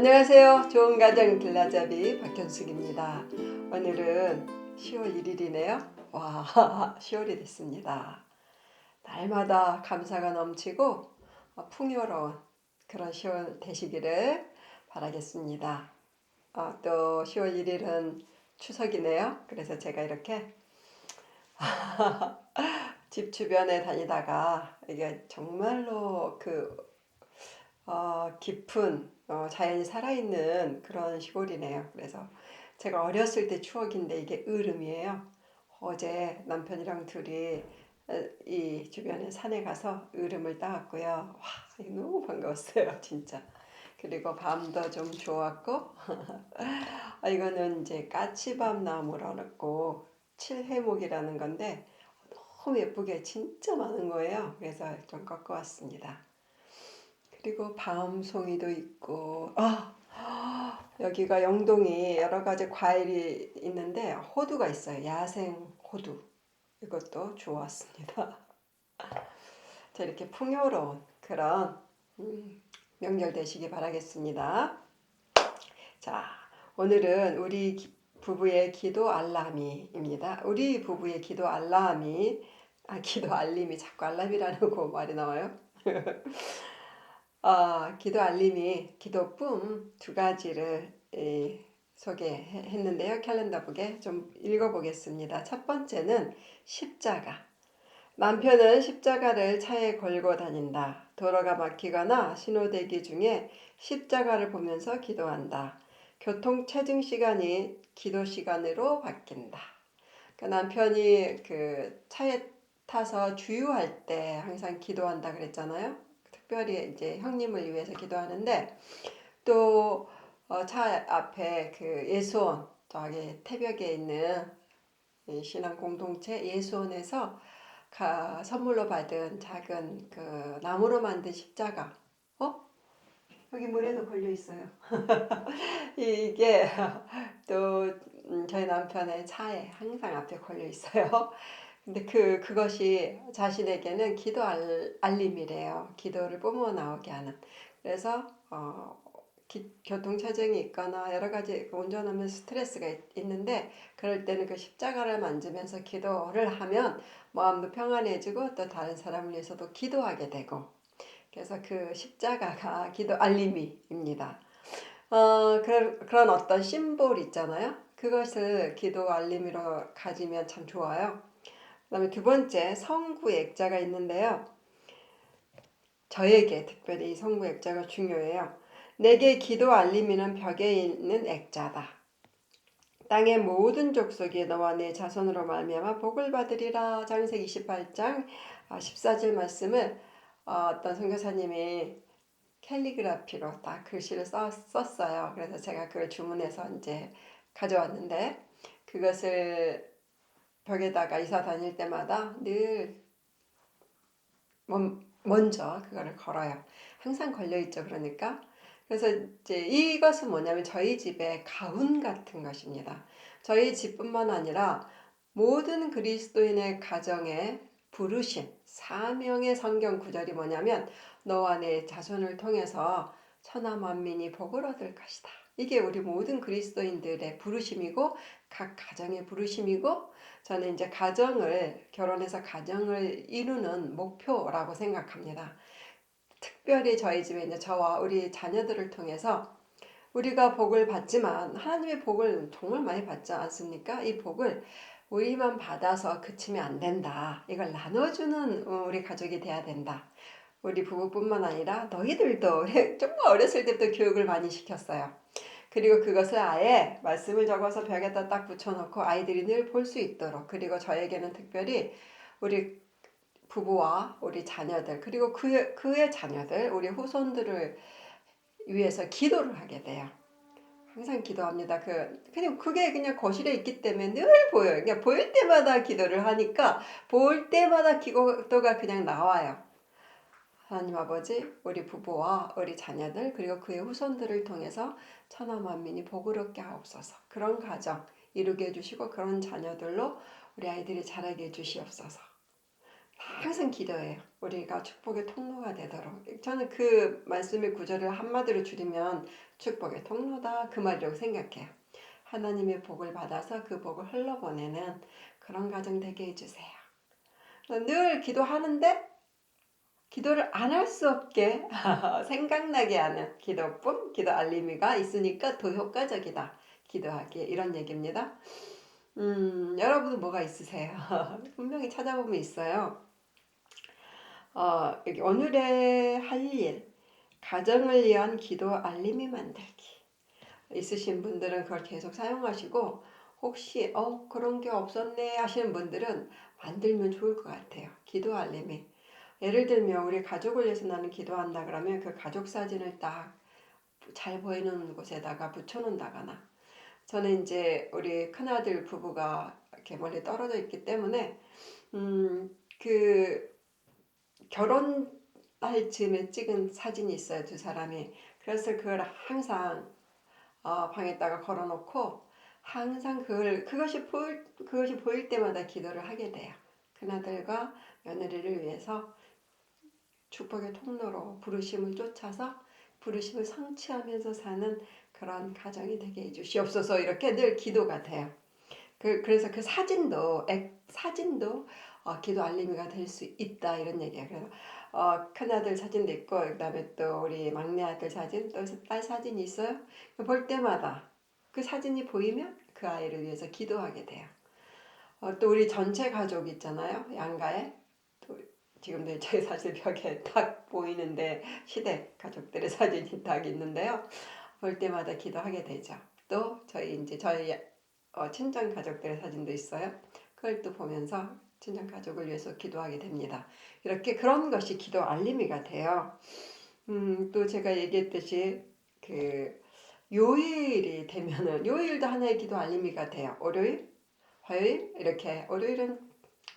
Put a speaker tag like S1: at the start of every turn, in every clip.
S1: 안녕하세요. 좋은 가정 길라잡이 박현숙입니다. 오늘은 10월 1일이네요. 와, 10월이 됐습니다. 날마다 감사가 넘치고 어, 풍요로운 그런 10월 되시기를 바라겠습니다. 어, 또 10월 1일은 추석이네요. 그래서 제가 이렇게 집 주변에 다니다가 이게 정말로 그 어, 깊은 어, 자연이 살아있는 그런 시골이네요. 그래서 제가 어렸을 때 추억인데 이게 으름이에요. 어제 남편이랑 둘이 어, 이 주변에 산에 가서 으름을 따왔고요. 와, 너무 반가웠어요, 진짜. 그리고 밤도 좀 좋았고, 아, 이거는 이제 까치밤 나무라고 칠해목이라는 건데 너무 예쁘게 진짜 많은 거예요. 그래서 좀 꺾어왔습니다. 그리고 밤송이도 있고 아 여기가 영동이 여러 가지 과일이 있는데 호두가 있어요. 야생 호두 이것도 좋았습니다. 자 이렇게 풍요로운 그런 음, 명절 되시기 바라겠습니다. 자 오늘은 우리 기- 부부의 기도 알람이입니다. 우리 부부의 기도 알람이 아 기도 알림이 자꾸 알람이라고 말이 나와요. 어, 기도 알림이 기도뿐 두 가지를 예, 소개했는데요. 캘린더북에 좀 읽어보겠습니다. 첫 번째는 십자가. 남편은 십자가를 차에 걸고 다닌다. 도로가 막히거나 신호대기 중에 십자가를 보면서 기도한다. 교통 체증 시간이 기도 시간으로 바뀐다. 그 남편이 그 차에 타서 주유할 때 항상 기도한다 그랬잖아요. 특별히 이제 형님을 위해서 기도하는데 또 어, 차 앞에 그 예수원 저기 태벽에 있는 이 신앙 공동체 예수원에서 가, 선물로 받은 작은 그 나무로 만든 십자가 어 여기 물에도 걸려 있어요. 이게 또 음, 저희 남편의 차에 항상 앞에 걸려 있어요. 근데 그 그것이 자신에게는 기도 알, 알림이래요. 기도를 뿜어 나오게 하는. 그래서 어, 기- 교통 체증이 있거나 여러 가지 그 운전하면 스트레스가 있, 있는데 그럴 때는 그 십자가를 만지면서 기도를 하면 마음도 평안해지고 또 다른 사람을 위해서도 기도하게 되고 그래서 그 십자가가 기도 알림이입니다. 어, 그런, 그런 어떤 심볼 있잖아요. 그것을 기도 알림으로 가지면 참 좋아요. 그다음에 두 번째 성구 액자가 있는데요. 저에게 특별히 이 성구 액자가 중요해요. 내게 기도 알림이는 벽에 있는 액자다. 땅의 모든 족속이 너와 내 자손으로 말미암아 복을 받으리라. 장세기 28장 14절 말씀을 어, 어떤 선교사님이 캘리그라피로 딱 글씨를 써, 썼어요. 그래서 제가 그걸 주문해서 이제 가져왔는데 그것을 벽에다가 이사 다닐 때마다 늘 먼- 먼저 그거를 걸어요. 항상 걸려 있죠. 그러니까 그래서 이제 이것은 뭐냐면 저희 집의 가훈 같은 것입니다. 저희 집뿐만 아니라 모든 그리스도인의 가정에 부르신 사명의 성경 구절이 뭐냐면 너와 내 자손을 통해서 천하 만민이 복을 얻을 것이다. 이게 우리 모든 그리스도인들의 부르심이고 각 가정의 부르심이고 저는 이제 가정을 결혼해서 가정을 이루는 목표라고 생각합니다. 특별히 저희 집에 이제 저와 우리 자녀들을 통해서 우리가 복을 받지만 하나님의 복을 정말 많이 받지 않습니까? 이 복을 우리만 받아서 그치면 안 된다. 이걸 나눠주는 어, 우리 가족이 돼야 된다. 우리 부부뿐만 아니라 너희들도 정말 어렸을 때부터 교육을 많이 시켰어요. 그리고 그것을 아예 말씀을 적어서 벽에다 딱 붙여놓고 아이들이 늘 볼 수 있도록 그리고 저에게는 특별히 우리 부부와 우리 자녀들 그리고 그의, 그의 자녀들 우리 후손들을 위해서 기도를 하게 돼요. 항상 기도합니다. 그 그냥 그게 그냥 거실에 있기 때문에 늘 보여요. 그냥 보일 때마다 기도를 하니까 볼 때마다 기도가 그냥 나와요. 하나님 아버지, 우리 부부와 우리 자녀들 그리고 그의 후손들을 통해서 천하 만민이 복을 얻게 하옵소서. 그런 가정 이루게 해주시고 그런 자녀들로 우리 아이들이 자라게 해주시옵소서. 항상 기도해요. 우리가 축복의 통로가 되도록. 저는 그 말씀의 구절을 한마디로 줄이면 축복의 통로다 그 말이라고 생각해요. 하나님의 복을 받아서 그 복을 흘러보내는 그런 가정 되게 해주세요. 늘 기도하는데 기도를 안 할 수 없게 생각나게 하는 기도뿐 기도 알림이가 있으니까 더 효과적이다. 기도하기에 이런 얘기입니다. 음, 여러분은 뭐가 있으세요? 분명히 찾아보면 있어요. 어, 여기 오늘의 할 일, 가정을 위한 기도 알림이 만들기. 있으신 분들은 그걸 계속 사용하시고 혹시 어 그런 게 없었네 하시는 분들은 만들면 좋을 것 같아요. 기도 알림이. 예를 들면 우리 가족을 위해서 나는 기도한다 그러면 그 가족 사진을 딱 잘 보이는 곳에다가 붙여놓는다거나. 저는 이제 우리 큰아들 부부가 이렇게 멀리 떨어져 있기 때문에 음, 그 결혼할 즈음에 찍은 사진이 있어요 두 사람이. 그래서 그걸 항상 어, 방에다가 걸어놓고 항상 그걸 그것이 보일 그것이 보일 때마다 기도를 하게 돼요. 큰아들과 며느리를 위해서 축복의 통로로 부르심을 쫓아서 부르심을 성취하면서 사는 그런 가정이 되게 해주시옵소서 이렇게 늘 기도가 돼요. 그, 그래서 그 사진도 액, 사진도 어, 기도 알림이가 될 수 있다 이런 얘기예요. 그래서 어, 큰아들 사진도 있고 그다음에 또 우리 막내 아들 사진 또 딸 사진이 있어요. 볼 때마다 그 사진이 보이면 그 아이를 위해서 기도하게 돼요. 어, 또 우리 전체 가족 있잖아요. 양가에 또 지금도 제 사실 벽에 딱 보이는데 시댁 가족들의 사진이 딱 있는데요. 볼 때마다 기도하게 되죠. 또 저희 이제 저희 어, 친정 가족들의 사진도 있어요. 그걸 또 보면서 친정 가족을 위해서 기도하게 됩니다. 이렇게 그런 것이 기도 알림이가 돼요. 음, 또 제가 얘기했듯이 그 요일이 되면은 요일도 하나의 기도 알림이가 돼요. 월요일, 화요일 이렇게 월요일은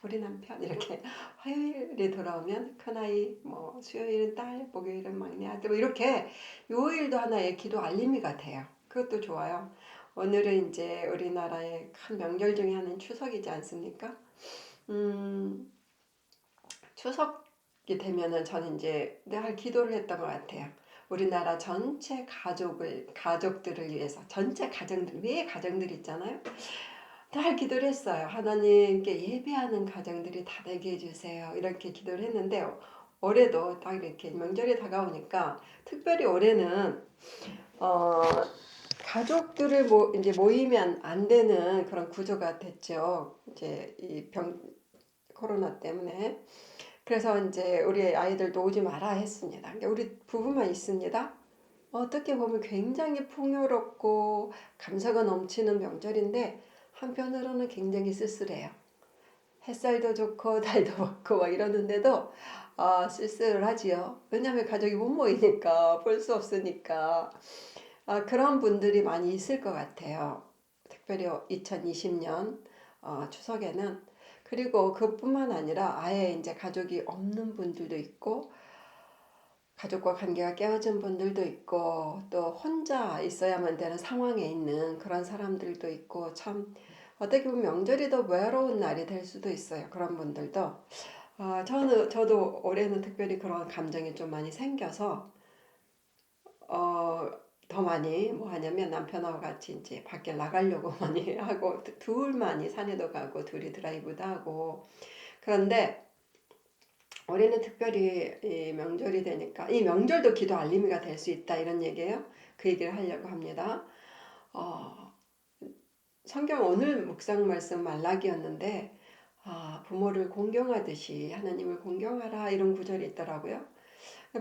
S1: 우리 남편 이렇게 화요일에 돌아오면 큰아이 뭐 수요일은 딸 목요일은 막내 아들 뭐 이렇게 요일도 하나의 기도 알림이가 돼요. 그것도 좋아요. 오늘은 이제 우리나라의 큰 명절 중에 하나인 추석이지 않습니까? 음 추석이 되면은 저는 이제 늘 기도를 했던 것 같아요. 우리나라 전체 가족을 가족들을 위해서 전체 가정들 왜 가정들 있잖아요 다 기도를 했어요. 하나님께 예배하는 가정들이 다 되게 해주세요. 이렇게 기도를 했는데 올해도 딱 이렇게 명절이 다가오니까 특별히 올해는 어, 가족들을 모, 이제 모이면 안 되는 그런 구조가 됐죠. 이제 이 병 코로나 때문에 그래서 이제 우리 아이들도 오지 마라 했습니다. 우리 부부만 있습니다. 어떻게 보면 굉장히 풍요롭고 감사가 넘치는 명절인데 한편으로는 굉장히 쓸쓸해요. 햇살도 좋고 달도 먹고 막 이러는데도 아, 쓸쓸하지요. 왜냐하면 가족이 못 모이니까 볼 수 없으니까 아, 그런 분들이 많이 있을 것 같아요. 특별히 2020년 어, 추석에는 그리고 그뿐만 아니라 아예 이제 가족이 없는 분들도 있고 가족과 관계가 깨어진 분들도 있고 또 혼자 있어야만 되는 상황에 있는 그런 사람들도 있고 참 어떻게 보면 명절이 더 외로운 날이 될 수도 있어요. 그런 분들도 어, 저는 저도 올해는 특별히 그런 감정이 좀 많이 생겨서 어, 더 많이 뭐 하냐면 남편하고 같이 이제 밖에 나가려고 많이 하고 둘만이 산에도 가고 둘이 드라이브도 하고 그런데 올해는 특별히 이 명절이 되니까 이 명절도 기도 알림이가 될 수 있다 이런 얘기예요. 그 얘기를 하려고 합니다. 어, 성경 오늘 묵상 말씀 말라기였는데 아, 부모를 공경하듯이 하나님을 공경하라 이런 구절이 있더라고요.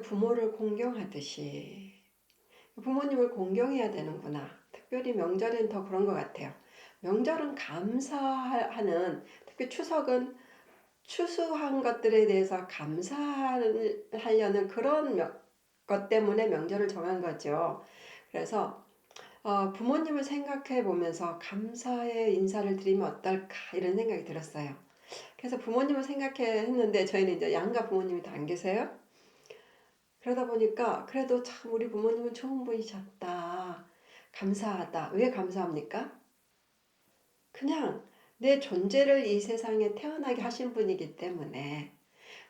S1: 부모를 공경하듯이 부모님을 공경해야 되는구나. 특별히 명절엔 더 그런 것 같아요. 명절은 감사하는 특히 추석은 추수한 것들에 대해서 감사하려는 그런 것 때문에 명절을 정한 거죠. 그래서 어, 부모님을 생각해 보면서 감사의 인사를 드리면 어떨까 이런 생각이 들었어요. 그래서 부모님을 생각해 했는데 저희는 이제 양가 부모님이 다 안 계세요. 그러다 보니까 그래도 참 우리 부모님은 좋은 분이셨다. 감사하다. 왜 감사합니까? 그냥 내 존재를 이 세상에 태어나게 하신 분이기 때문에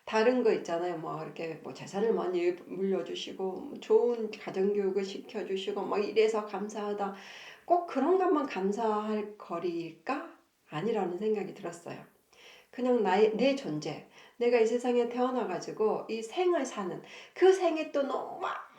S1: 다른 거 있잖아요. 뭐 이렇게 뭐 재산을 많이 물려주시고 뭐 좋은 가정교육을 시켜주시고 막 이래서 감사하다. 꼭 그런 것만 감사할 거리일까? 아니라는 생각이 들었어요. 그냥 나의 내 존재, 내가 이 세상에 태어나가지고 이 생을 사는 그 생이 또 너무 막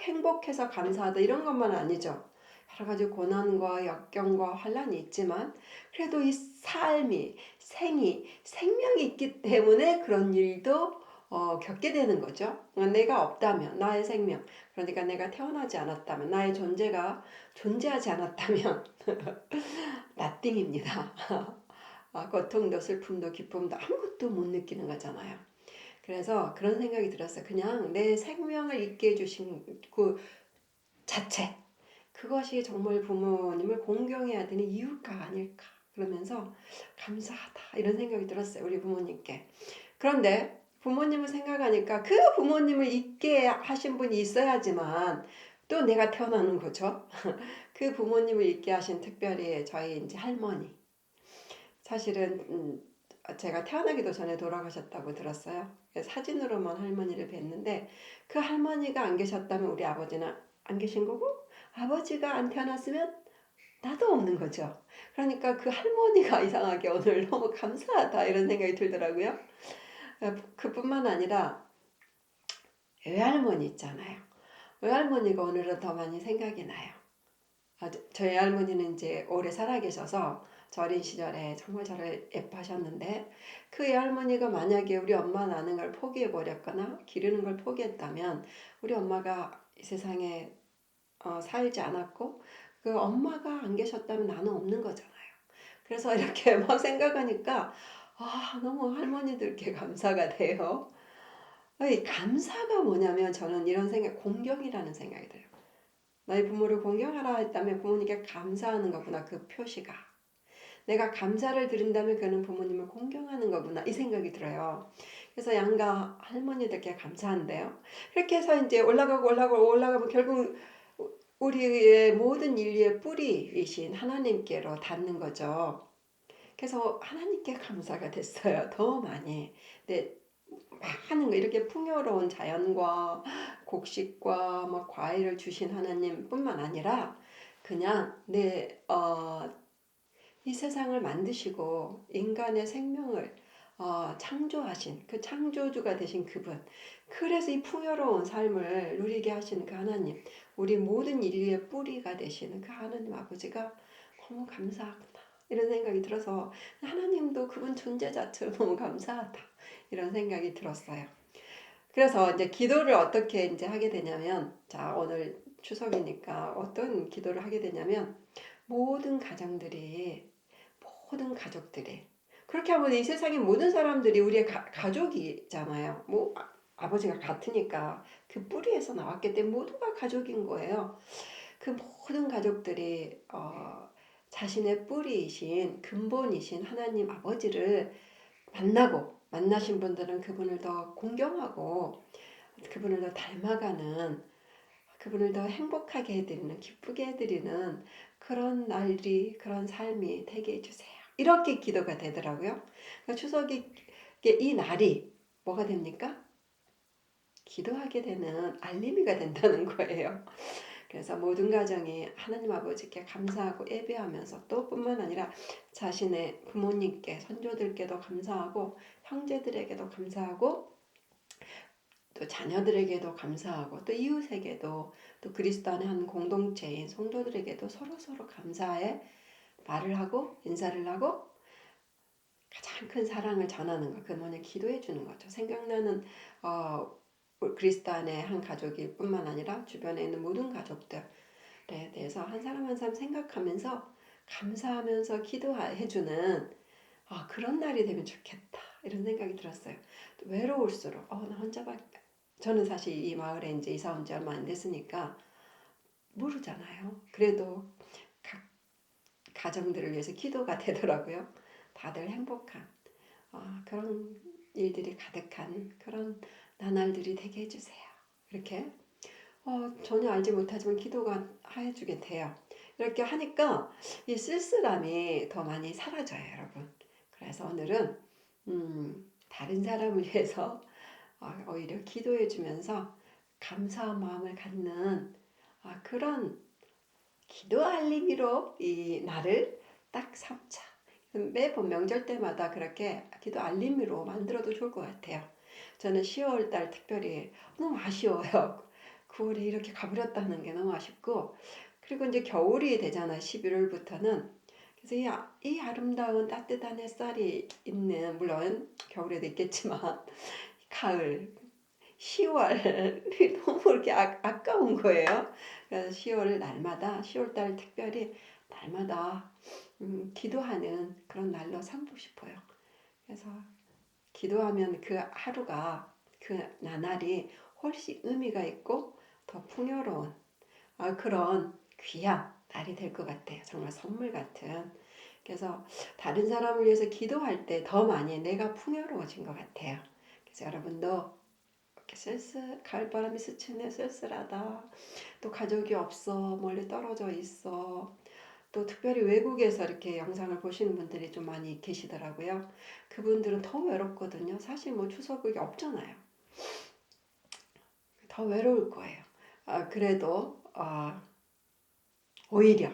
S1: 행복해서 감사하다 이런 것만 아니죠. 여러 가지 고난과 역경과 환란이 있지만 그래도 이 삶이 생이 생명이 있기 때문에 그런 일도 어, 겪게 되는 거죠. 내가 없다면 나의 생명 그러니까 내가 태어나지 않았다면 나의 존재가 존재하지 않았다면 나띵입니다. 아, 고통도 슬픔도 기쁨도 아무것도 못 느끼는 거잖아요. 그래서 그런 생각이 들었어요. 그냥 내 생명을 있게 해주신 그 자체 그것이 정말 부모님을 공경해야 되는 이유가 아닐까 그러면서 감사하다 이런 생각이 들었어요. 우리 부모님께. 그런데 부모님을 생각하니까 그 부모님을 있게 하신 분이 있어야지만 또 내가 태어나는 거죠. 그 부모님을 있게 하신 특별히 저희 이제 할머니. 사실은 음, 제가 태어나기도 전에 돌아가셨다고 들었어요. 사진으로만 할머니를 뵀는데 그 할머니가 안 계셨다면 우리 아버지는 안 계신 거고 아버지가 안 태어났으면 나도 없는 거죠. 그러니까 그 할머니가 이상하게 오늘 너무 감사하다 이런 생각이 들더라고요. 그뿐만 아니라 외할머니 있잖아요. 외할머니가 오늘은 더 많이 생각이 나요. 아, 저희 할머니는 이제 오래 살아계셔서 저 어린 시절에 정말 저를 예뻐하셨는데 그 외할머니가 만약에 우리 엄마 나는 걸 포기해 버렸거나 기르는 걸 포기했다면 우리 엄마가 이 세상에 어, 살지 않았고 그 엄마가 안 계셨다면 나는 없는 거잖아요. 그래서 이렇게 막 생각하니까 아 너무 할머니들께 감사가 돼요. 이 감사가 뭐냐면 저는 이런 생각 공경이라는 생각이 들어요. 너희 부모를 공경하라 했다면 부모님께 감사하는 거구나 그 표시가. 내가 감사를 드린다면 그는 부모님을 공경하는 거구나 이 생각이 들어요. 그래서 양가 할머니들께 감사한데요. 그렇게 해서 이제 올라가고 올라가고 올라가면 결국 우리의 모든 인류의 뿌리이신 하나님께로 닿는 거죠. 그래서 하나님께 감사가 됐어요. 더 많이. 네, 많은 거 이렇게 풍요로운 자연과 곡식과 뭐 과일을 주신 하나님뿐만 아니라 그냥 내 어, 이 세상을 만드시고 인간의 생명을 어, 창조하신 그 창조주가 되신 그분. 그래서 이 풍요로운 삶을 누리게 하시는 그 하나님, 우리 모든 인류의 뿌리가 되시는 그 하나님 아버지가 너무 감사하구나. 이런 생각이 들어서 하나님도 그분 존재 자체로 너무 감사하다. 이런 생각이 들었어요. 그래서 이제 기도를 어떻게 이제 하게 되냐면, 자, 오늘 추석이니까 어떤 기도를 하게 되냐면, 모든 가정들이, 모든 가족들이, 그렇게 하면 이 세상의 모든 사람들이 우리의 가, 가족이잖아요. 뭐, 아, 버지가 같으니까 그 뿌리에서 나왔기 때문에 모두가 가족인 거예요. 그 모든 가족들이, 어, 자신의 뿌리이신 근본이신 하나님 아버지를 만나고 만나신 분들은 그분을 더 공경하고 그분을 더 닮아가는 그분을 더 행복하게 해드리는 기쁘게 해드리는 그런 날이 그런 삶이 되게 해주세요. 이렇게 기도가 되더라고요. 그러니까 추석이 이 날이 뭐가 됩니까? 기도하게 되는 알림이가 된다는 거예요. 그래서 모든 가정이 하나님 아버지께 감사하고 예배하면서 또 뿐만 아니라 자신의 부모님께 선조들께도 감사하고 형제들에게도 감사하고 또 자녀들에게도 감사하고 또 이웃에게도 또 그리스도 안의 한 공동체인 성도들에게도 서로 서로 감사의 말을 하고 인사를 하고 가장 큰 사랑을 전하는 것, 그 뭐냐 기도해 주는 거죠. 생각나는 어, 그리스도 안의 한 가족일 뿐만 아니라 주변에 있는 모든 가족들에 대해서 한 사람 한 사람 생각하면서 감사하면서 기도해주는 아, 그런 날이 되면 좋겠다 이런 생각이 들었어요. 외로울수록 어, 나 혼자밖에 저는 사실 이 마을에 이제 이사 온 지 얼마 안 됐으니까 모르잖아요. 그래도 각 가정들을 위해서 기도가 되더라고요. 다들 행복한 어, 그런 일들이 가득한 그런 나날들이 되게 해주세요. 이렇게 어, 전혀 알지 못하지만 기도가 해주게 돼요. 이렇게 하니까 이 쓸쓸함이 더 많이 사라져요, 여러분. 그래서 오늘은 음, 다른 사람을 위해서 어, 오히려 기도해 주면서 감사한 마음을 갖는 아, 그런 기도 알림이로 이 날을 딱 삼자. 매번 명절 때마다 그렇게 기도 알림으로 만들어도 좋을 것 같아요. 저는 10월 달 특별히 너무 아쉬워요. 9월이 이렇게 가버렸다는 게 너무 아쉽고 그리고 이제 겨울이 되잖아 11월부터는 그래서 이, 아- 이 아름다운 따뜻한 햇살이 있는 물론 겨울에도 있겠지만 가을 10월이 너무 이렇게 아, 아까운 거예요. 그래서 10월 날마다 10월 달 특별히 날마다 음, 기도하는 그런 날로 삼고 싶어요. 그래서 기도하면 그 하루가 그 나날이 훨씬 의미가 있고 더 풍요로운 아, 그런 귀한 날이 될 것 같아요. 정말 선물 같은. 그래서 다른 사람을 위해서 기도할 때 더 많이 내가 풍요로워진 것 같아요. 그래서 여러분도 이렇게 쓸쓸 가을바람이 스치네 쓸쓸하다. 또 가족이 없어 멀리 떨어져 있어. 또 특별히 외국에서 이렇게 영상을 보시는 분들이 좀 많이 계시더라고요. 그분들은 더 외롭거든요. 사실 뭐 추석이 없잖아요. 더 외로울 거예요. 아, 그래도 아, 오히려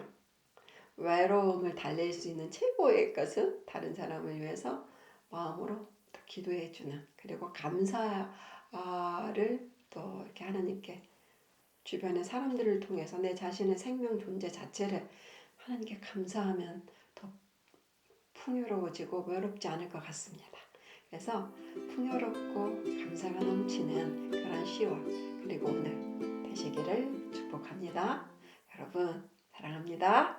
S1: 외로움을 달랠 수 있는 최고의 것은 다른 사람을 위해서 마음으로 또 기도해 주는 그리고 감사를 또 이렇게 하나님께 주변의 사람들을 통해서 내 자신의 생명 존재 자체를 하나님께 감사하면 더 풍요로워지고 외롭지 않을 것 같습니다. 그래서 풍요롭고 감사가 넘치는 그런 10월 그리고 오늘 되시기를 축복합니다. 여러분 사랑합니다.